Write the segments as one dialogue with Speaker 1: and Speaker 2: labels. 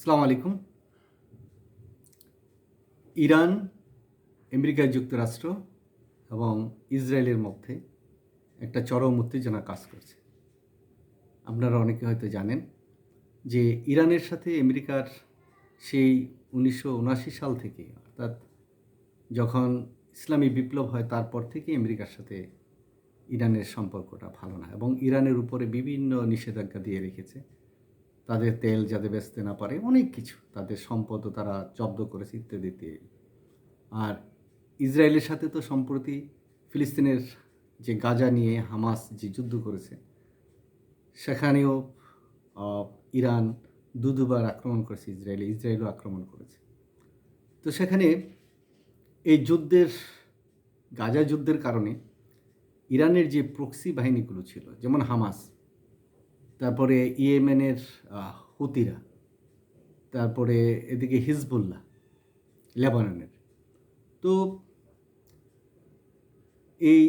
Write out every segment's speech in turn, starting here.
Speaker 1: আসসালামু আলাইকুম। Iran, America যুক্তরাষ্ট্র এবং ইসরায়েলের মধ্যে একটা চরম উত্তেজনা কাজ করছে। আপনারা অনেকে হয়তো জানেন যে ইরানের সাথে আমেরিকার সেই উনিশশো উনআশি সাল থেকে, অর্থাৎ যখন ইসলামী বিপ্লব হয়, তারপর থেকে আমেরিকার সাথে ইরানের সম্পর্কটা ভালো না এবং ইরানের উপরে বিভিন্ন নিষেধাজ্ঞা দিয়ে রেখেছে। তাদের তেল যাতে বেচতে না পারে, অনেক কিছু তাদের সম্পদও তারা জব্দ করেছে ইত্যাদি আর ইসরায়েলের সাথে তো সম্প্রতি ফিলিস্তিনের যে গাজা নিয়ে হামাস যে যুদ্ধ করেছে, সেখানেও ইরান দু দুবার আক্রমণ করেছে, ইসরায়েলে ইসরায়েলও আক্রমণ করেছে। তো সেখানে এই যুদ্ধের, গাজা যুদ্ধের কারণে ইরানের যে প্রক্সি বাহিনীগুলো ছিল, যেমন হামাস তারপরে ইয়েমেনের হুতিরা, তারপরে এদিকে হিজবুল্লাহ, লেবাননের। তো এই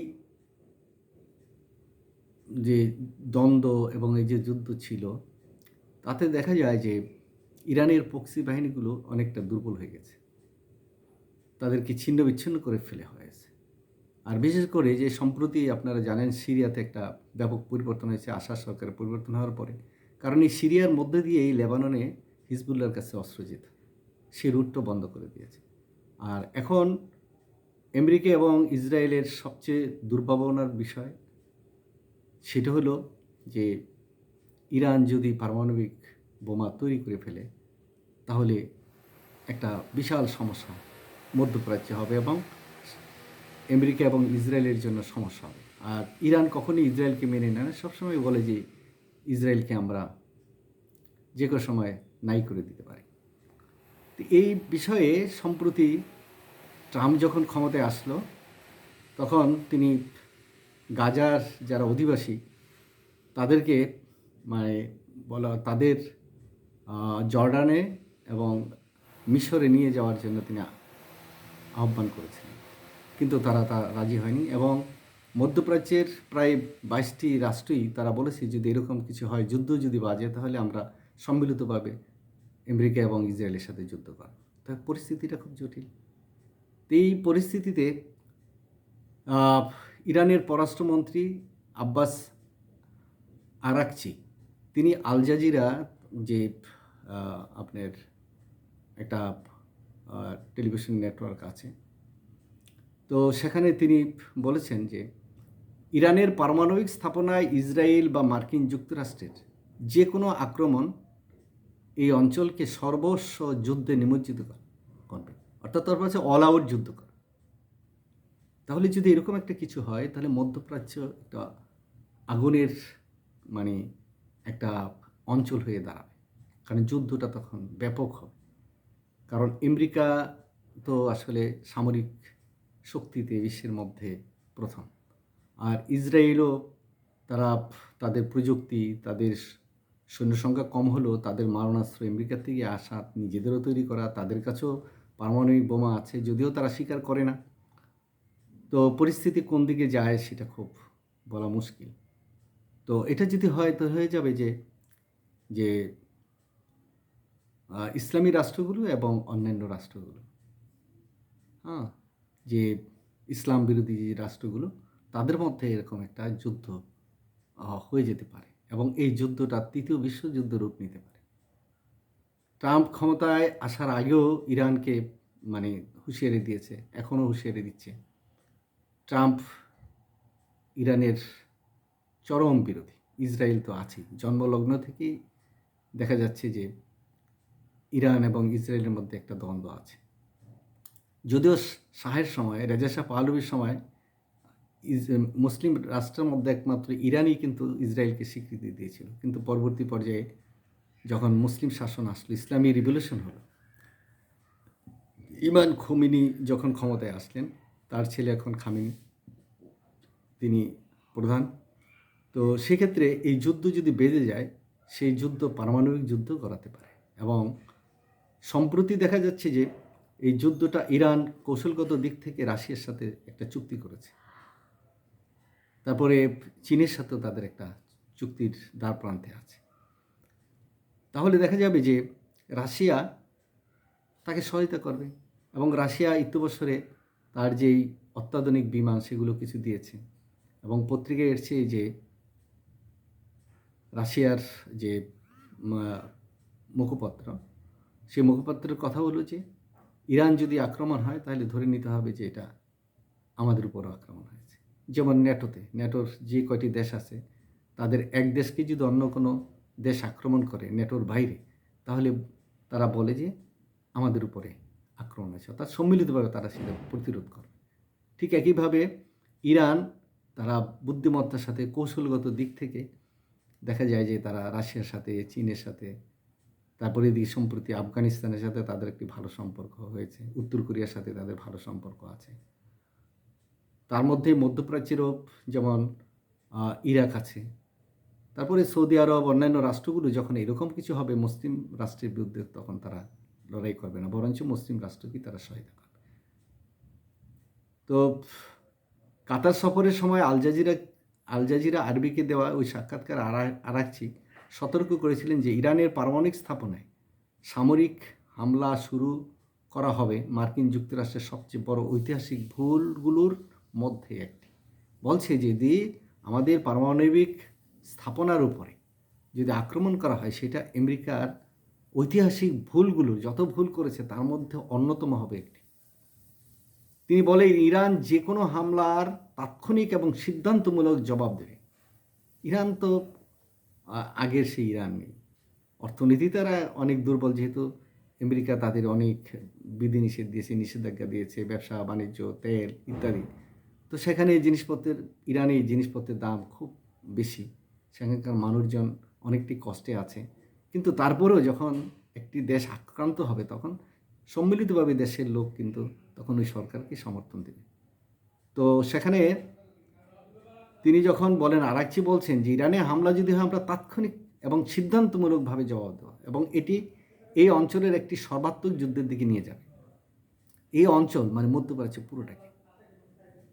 Speaker 1: যে দ্বন্দ্ব এবং এই যে যুদ্ধ ছিল, তাতে দেখা যায় যে ইরানের পক্সি বাহিনীগুলো অনেকটা দুর্বল হয়ে গেছে। তাদেরকে ছিন্ন বিচ্ছিন্ন করে ফেলে হয়েছে। আর বিশেষ করে যে সম্প্রতি আপনারা জানেন সিরিয়াতে একটা ব্যাপক পরিবর্তন হয়েছে, আশা সরকারের পরিবর্তন হওয়ার পরে। কারণ এই সিরিয়ার মধ্যে দিয়েই লেবাননে হিজবুল্লার কাছে অস্ত্র যেত সে রুটটা বন্ধ করে দিয়েছে। আর এখন আমেরিকা এবং ইসরায়েলের সবচেয়ে দুর্ভাবনার বিষয় সেটা হলো যে ইরান যদি পারমাণবিক বোমা তৈরি করে ফেলে, তাহলে একটা বিশাল সমস্যা মধ্যপ্রাচ্যে হবে এবং আমেরিকা এবং ইসরায়েলের জন্য সমস্যা হবে। আর ইরান কখনই ইসরায়েলকে মেনে নেয় না, সবসময় বলে যে ইসরায়েলকে আমরা যে কোনো সময় নাই করে দিতে পারি। তো এই বিষয়ে সম্প্রতি ট্রাম্প যখন ক্ষমতায় আসলো, তখন তিনি গাজার যারা অধিবাসী, তাদেরকে মানে বলা, তাদের জর্ডানে এবং মিশরে নিয়ে যাওয়ার জন্য তিনি আহ্বান করেছিলেন। কিন্তু তারা তা রাজি হয়নি এবং মধ্যপ্রাচ্যের প্রায় বাইশটি রাষ্ট্রই তারা বলেছে যদি এরকম কিছু হয়, যুদ্ধ যদি বাজে তাহলে আমরা সম্মিলিতভাবে আমেরিকা এবং ইসরায়েলের সাথে যুদ্ধ করব। তা পরিস্থিতিটা খুব জটিল। এই পরিস্থিতিতে ইরানের পররাষ্ট্রমন্ত্রী আব্বাস আরাকচি, তিনি আল জাজিরা যে আপনার একটা টেলিভিশন নেটওয়ার্ক আছে তো সেখানে তিনি বলেছেন যে, ইরানের পারমাণবিক স্থাপনায় ইসরায়েল বা মার্কিন যুক্তরাষ্ট্রের যে কোনো আক্রমণ এই অঞ্চলকে সর্বস্ব যুদ্ধে নিমজ্জিত কর- করবে। অর্থাৎ তার কাছে অল আউট যুদ্ধ করে। তাহলে যদি এরকম একটা কিছু হয়, তাহলে মধ্যপ্রাচ্য একটা আগুনের মানে একটা অঞ্চল হয়ে দাঁড়াবে। কারণ যুদ্ধটা তখন ব্যাপক হবে। কারণ আমেরিকা তো আসলে সামরিক শক্তিতে বিশ্বের মধ্যে প্রথম। আর ইসরায়েলও তারা তাদের প্রযুক্তি, তাদের সৈন্য সংখ্যা কম হলেও তাদের মারণাস্ত্র আমেরিকা থেকে আসা, নিজেদেরও তৈরি করা, তাদের কাছেও পারমাণবিক বোমা আছে, যদিও তারা স্বীকার করে না। তো পরিস্থিতি কোন দিকে যায় সেটা খুব বলা মুশকিল। তো এটা যদি হয় তো হয়ে যাবে যে যে ইসলামী রাষ্ট্রগুলো এবং অন্যান্য রাষ্ট্রগুলো। হ্যাঁ যে ইসলাম বিরোধী যে রাষ্ট্রগুলো, তাদের মধ্যে এরকম একটা যুদ্ধ হয়ে যেতে পারে এবং এই যুদ্ধটা তৃতীয় বিশ্বযুদ্ধ রূপ নিতে পারে। ট্রাম্প ক্ষমতায় আসার আগেও ইরানকে মানে হুঁশিয়ারি দিয়েছে, এখনও হুঁশিয়ারি দিচ্ছে। ট্রাম্প ইরানের চরম বিরোধী, ইসরায়েল তো আছেই। জন্মলগ্ন থেকেই দেখা যাচ্ছে যে ইরান এবং ইসরায়েলের মধ্যে একটা দ্বন্দ্ব আছে। যদিও শাহের সময়, রেজা শাহ পাহলবির সময় মুসলিম রাষ্ট্রের মধ্যে একমাত্র ইরানই কিন্তু ইসরায়েলকে স্বীকৃতি দিয়েছিল। কিন্তু পরবর্তী পর্যায়ে যখন মুসলিম শাসন আসলো, ইসলামী রিভলিউশন হলো, ইমান খমিনি যখন ক্ষমতায় আসলেন, তার ছেলে এখন খামিনি তিনি প্রধান। তো সেক্ষেত্রে এই যুদ্ধ যদি বেঁধে যায়, সেই যুদ্ধ পারমাণবিক যুদ্ধ করাতে পারে এবং সম্প্রতি দেখা যাচ্ছে যে এই যুদ্ধটা ইরান কৌশলগত দিক থেকে রাশিয়ার সাথে একটা চুক্তি করেছে। তারপরে চীনের সাথেও তাদের একটা চুক্তির দ্বার প্রান্তে আছে। তাহলে দেখা যাবে যে রাশিয়া তাকে সহায়তা করবে এবং রাশিয়া ইত্যবসরে তার যেই অত্যাধুনিক বিমান সেগুলো কিছু দিয়েছে এবং পত্রিকায় এসছে যে রাশিয়ার যে মুখপত্র সেই মুখপত্রের কথা হলো যে ইরান যদি আক্রমণ হয়, তাহলে ধরে নিতে হবে যে এটা আমাদের উপরও আক্রমণ হয়েছে। যেমন ন্যাটোতে, ন্যাটোর যে কয়টি দেশ আছে, তাদের এক দেশকে যদি অন্য কোনো দেশ আক্রমণ করে ন্যাটোর বাইরে, তাহলে তারা বলে যে আমাদের উপরে আক্রমণ হয়েছে। অর্থাৎ সম্মিলিতভাবে তারা সেটা প্রতিরোধ করে। ঠিক একইভাবে ইরান, তারা বুদ্ধিমত্তার সাথে কৌশলগত দিক থেকে দেখা যায় যে তারা রাশিয়ার সাথে, চীনের সাথে তারপরে এদিকে সম্প্রতি আফগানিস্তানের সাথে তাদের একটি ভালো সম্পর্ক হয়েছে, উত্তর কোরিয়ার সাথে তাদের ভালো সম্পর্ক আছে। তার মধ্যে মধ্যপ্রাচ্যেরও যেমন ইরাক আছে। তারপরে সৌদি আরব, অন্যান্য রাষ্ট্রগুলো যখন এরকম কিছু হবে মুসলিম রাষ্ট্রের বিরুদ্ধে, তখন তারা লড়াই করবে না, বরঞ্চ মুসলিম রাষ্ট্রকে তারা সহায়তা করবে। তো, কাতার সফরের সময় আল জাজিরা আল জাজিরা আরবিকে দেওয়া ওই সাক্ষাৎকার আরা- আরাকচি সতর্ক করেছিলেন যে ইরানের পারমাণবিক স্থাপনায় সামরিক হামলা শুরু করা হবে মার্কিন যুক্তরাষ্ট্রের সবচেয়ে বড় ঐতিহাসিক ভুলগুলোর মধ্যে একটি। বলছে যদি আমাদের পারমাণবিক স্থাপনার উপরে যদি আক্রমণ করা হয়, সেটা আমেরিকার ঐতিহাসিক ভুলগুলো যত ভুল করেছে তার মধ্যে অন্যতম হবে একটি। তিনি বলেন, ইরান যে কোনো হামলার তাৎক্ষণিক এবং সিদ্ধান্তমূলক জবাব দেবে। ইরান তো আগের সেই ইরান। নেই অর্থনীতি তারা অনেক দুর্বল, যেহেতু আমেরিকা তাদের অনেক বিধিনিষেধ দিয়েছে, নিষেধাজ্ঞা দিয়েছে, ব্যবসা, বাণিজ্য, তেল ইত্যাদি। তো সেখানে জিনিসপত্রের, ইরানে জিনিসপত্রের দাম খুব বেশি। সেখানকার মানুষজন অনেকটি কষ্টে আছে। কিন্তু তারপরেও যখন একটি দেশ আক্রান্ত হবে, তখন সম্মিলিতভাবে দেশের লোক কিন্তু তখন ওই সরকারকে সমর্থন দেবে। তো সেখানে তিনি যখন বলেন, আরাকচি বলছেন যে, ইরানে হামলা যদি হয়, আমরা তাৎক্ষণিক এবং সিদ্ধান্তমূলকভাবে জবাব দেওয়া এবং এটি এই অঞ্চলের একটি সর্বাত্মক যুদ্ধের দিকে নিয়ে যাবে। এই অঞ্চল মানে মধ্যপ্রাচ্য পুরোটাকে।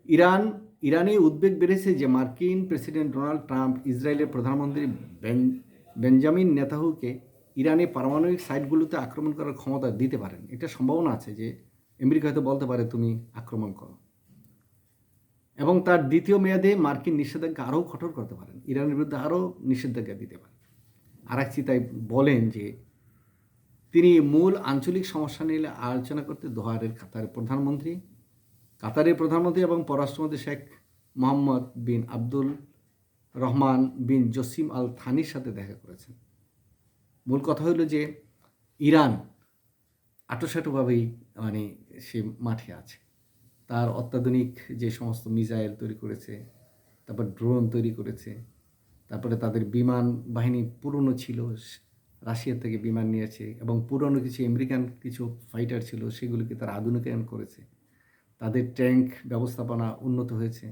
Speaker 1: ইরান, ইরানে উদ্বেগ বেড়েছে যে, মার্কিন প্রেসিডেন্ট ডোনাল্ড ট্রাম্প ইসরায়েলের প্রধানমন্ত্রী বেঞ্জামিন নেতাহুকে ইরানে পারমাণবিক সাইটগুলোতে আক্রমণ করার ক্ষমতা দিতে পারেন। এটা সম্ভাবনা আছে যে, আমেরিকা হয়তো বলতে পারে, তুমি আক্রমণ করো। এবং তার দ্বিতীয় মেয়াদে মার্কিন নিষেধাজ্ঞা আরও কঠোর করতে পারেন। ইরানের বিরুদ্ধে আরও নিষেধাজ্ঞা দিতে পারেন। আরাকচি তাই বলেন যে, তিনি মূল আঞ্চলিক সমস্যা নিয়ে আলোচনা করতে দোহারের কাতারের প্রধানমন্ত্রী কাতারের প্রধানমন্ত্রী এবং পররাষ্ট্রমন্ত্রী শেখ মোহাম্মদ বিন আব্দুল রহমান বিন জসিম আল থানির সাথে দেখা করেছেন। মূল কথা হলো যে, ইরান আটোসাটোভাবেই মানে সে মাঠে আছে। তার অত্যাধুনিক যে সমস্ত মিসাইল তৈরি করেছে, তারপর ড্রোন তৈরি করেছে, তারপরে তাদের বিমান বাহিনী পুরনো ছিল, রাশিয়া থেকে বিমান নিয়েছে এবং পুরনো কিছু আমেরিকান কিছু ফাইটার ছিল, সেগুলিকে তারা আধুনিকায়ন করেছে। তাদের ট্যাঙ্ক ব্যবস্থাপনা উন্নত হয়েছে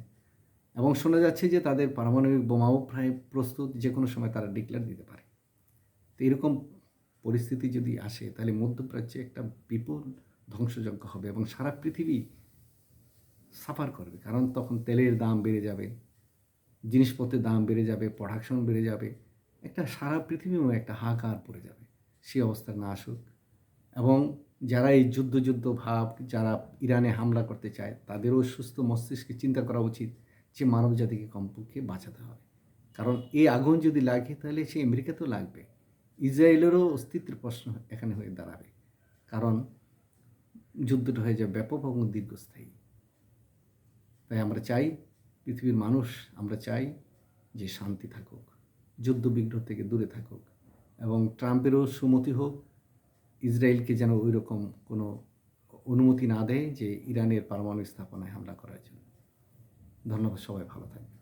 Speaker 1: এবং শোনা যাচ্ছে যে তাদের পারমাণবিক বোমাও প্রায় প্রস্তুত, যে কোনো সময় তারা ডিক্লেয়ার দিতে পারে। তো এরকম পরিস্থিতি যদি আসে, তাহলে মধ্যপ্রাচ্যে একটা বিপুল ধ্বংসযজ্ঞ হবে এবং সারা পৃথিবী সাফার করবে। কারণ তখন তেলের দাম বেড়ে যাবে, জিনিসপত্রের দাম বেড়ে যাবে প্রোডাকশন বেড়ে যাবে, একটা সারা পৃথিবীও একটা হাহাকার পড়ে যাবে। সে অবস্থা না আসুক। এবং যারা এই যুদ্ধ যুদ্ধ ভাব, যারা ইরানে হামলা করতে চায়, তাদেরও সুস্থ মস্তিষ্কে চিন্তা করা উচিত যে মানব জাতিকে কমপক্ষে বাঁচাতে হবে। কারণ এই আগুন যদি লাগে, তাহলে সে আমেরিকাতেও লাগবে। ইসরায়েলেরও অস্তিত্বের প্রশ্ন এখানে হয়ে দাঁড়াবে। কারণ যুদ্ধটা হয়ে যাবে ব্যাপক এবং দীর্ঘস্থায়ী। তাই আমরা চাই পৃথিবীর মানুষ আমরা চাই যে শান্তি থাকুক যুদ্ধ বিগ্রহ থেকে দূরে থাকুক এবং ট্রাম্পেরও সুমতি হোক, ইসরায়েলকে যেন ওই রকম কোনো অনুমতি না দেয় যে ইরানের পারমাণবিক স্থাপনায় হামলা করার জন্য। ধন্যবাদ, সবাই ভালো থাকবে